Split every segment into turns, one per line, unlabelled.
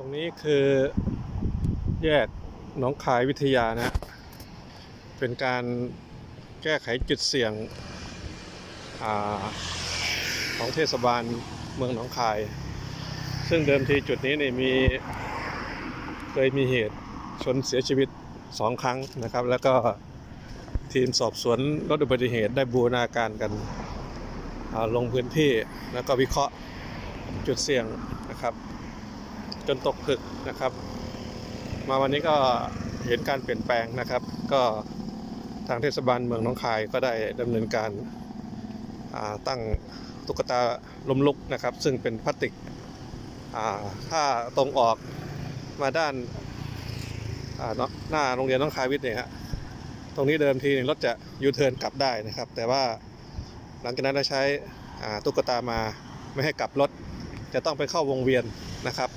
รงนี้คือแยกหนองคายวิทยานะ เป็นการแก้ไขจุดเสี่ยงอของเทศบาลเมืองหนองคาย ซึ่งเดิมทีจุดนี้เนี่ยมีเคยมีเหตุชนเสียชีวิตสองครั้งนะครับ แล้วก็ทีมสอบสวนลดอุบัติเหตุได้บูรณาการกันลงพื้นที่แล้วก็วิเคราะห์จุดเสี่ยงนะครับ จนตกผลึกนะครับ มาวันนี้ก็เห็นการเปลี่ยนแปลงนะครับ ก็ทางเทศบาลเมืองน้องคายก็ได้ดำเนินการาตั้งตุ๊กตาลมลุกนะครับ ซึ่งเป็นพลาสติกถ้าตรงออกมาด้านาหน้าโรงเรียนน้องคายวิทย์เนี่ยฮะตรงนี้เดิมทีรถจะยูเทิร์นกลับได้นะครับ แต่ว่าหลังจากนั้นได้ใช้ตุ๊กตามาไม่ให้กลับรถ จะต้องไปเข้าวงเวียนนะครับ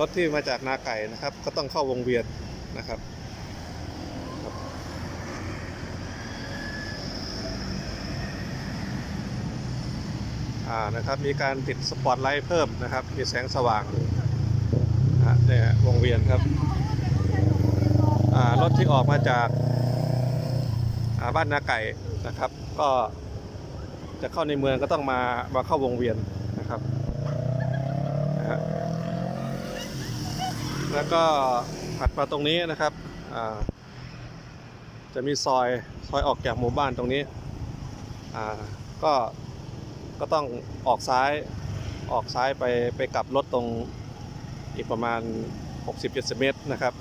รถที่มาจากนาไก่นะครับ ก็ต้องเข้าวงเวียนนะครับอ่านะครับมีการติดสปอตไลท์เพิ่มนะครับ มีแสงสว่างอะเนี่ยวงเวียนครับอ่ารถที่ออกมาจากอ่าบ้านนาไก่นะครับ ก็จะเข้าในเมืองก็ต้องมามาเข้าวงเวียนนะครับนะฮะ แล้วก็ถัดมาตรงนี้นะครับจะมีซอยซอยออกจากหมู่บ้านตรงนี้ก็ก็ต้องออกซ้ายออกซ้ายไปไปกลับรถตรงอีกประมาณ 60-70 เมตรนะครับ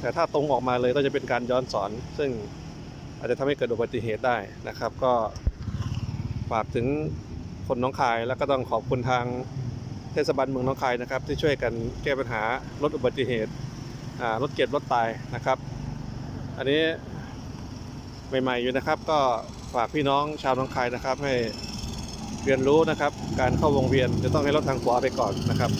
แต่ถ้าตรงออกมาเลยก็จะเป็นการย้อนสอน ซึ่งอาจจะทำให้เกิดอุบัติเหตุได้นะครับ ก็ฝากถึงคนน้องคายแล้วก็ต้องขอบคุณทาง เทศบาลเมืองน้องคายนะครับ ที่ช่วยกันแก้ปัญหาลดอุบัติเหตุรถเก็บรถตายนะครับ อันนี้ใหม่ๆอยู่นะครับ ก็ฝากพี่น้องชาวน้องคายนะครับ ให้เรียนรู้นะครับ การเข้าวงเวียนจะต้องให้รถทางขวาไปก่อนนะครับ